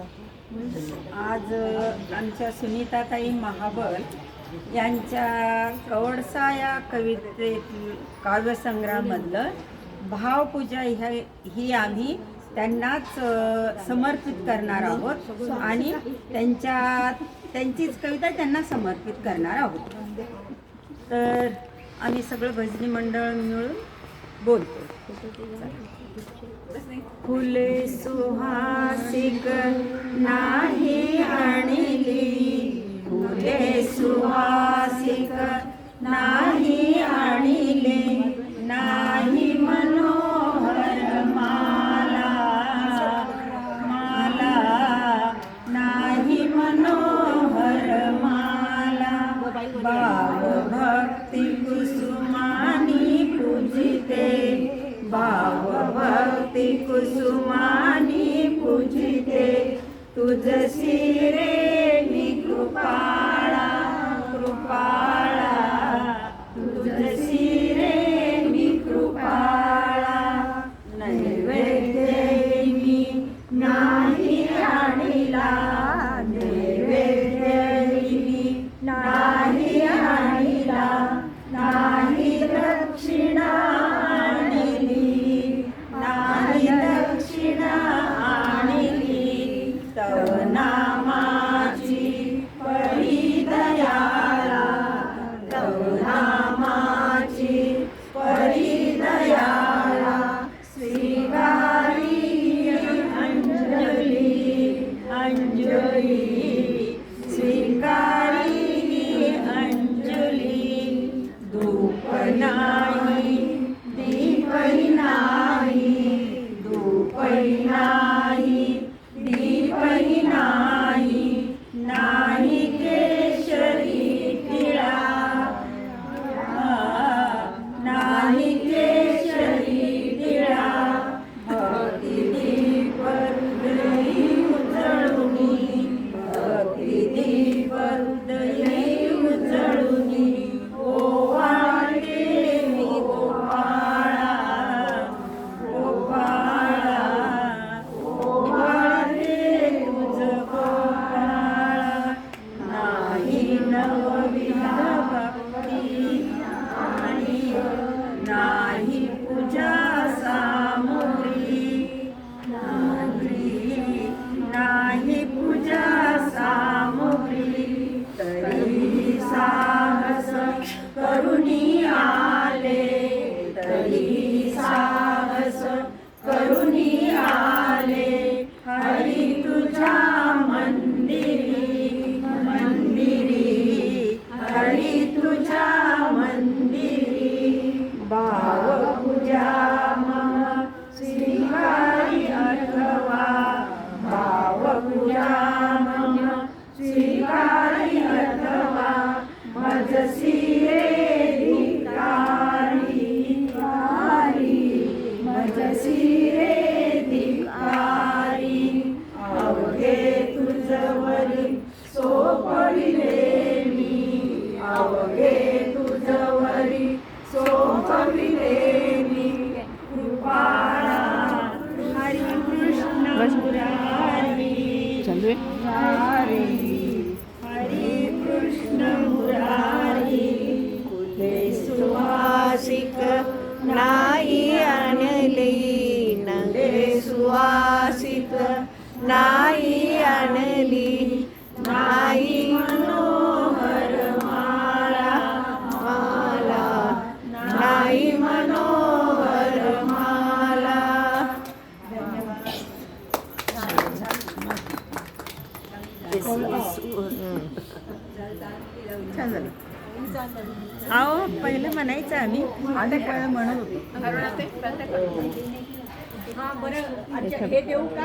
आज आमच्या सुनीताताई महाबल यांच्या कवडसा या कवितेतील काव्यसंग्रहामधलं भावपूजा ह्या ही आम्ही त्यांनाच समर्पित करणार आहोत आणि त्यांच्या त्यांचीच कविता त्यांना समर्पित करणार आहोत. तर आम्ही सगळं भजनी मंडळ मिळून बोल फुले सुहासिक नाही आणली. फुले सुहासिक नाही आणले. नाही मनोहर माला. माला. नाही मनोहर माला. बाब भक्ती कुसुमानी पूजिते. भाव भक्ती कुसुमानी पूजिते तुझसी रे कृपाळा कृपा Marina. करुणी आले तरी साहस. करुणी आले हरी तुझ्या मंदिरी मंदिरी. हरी तुझ्या मंदिरी. भाव पूजा मम श्रीवारी अथवा. भाव पूजा मम श्रीवारी अथवा. मजसी तुझवरी सोपविले मी अवघे तुझवरी सोपविले मी कृपाळा हरी कृष्ण मुरारी. मुरारी हरी कृष्ण मुरारी. कुले सुहासिक नाही आणली. नंगे सुवासिक नाही छान झालं अहो पहिलं म्हणायचं आम्ही अनेक म्हणत होतो.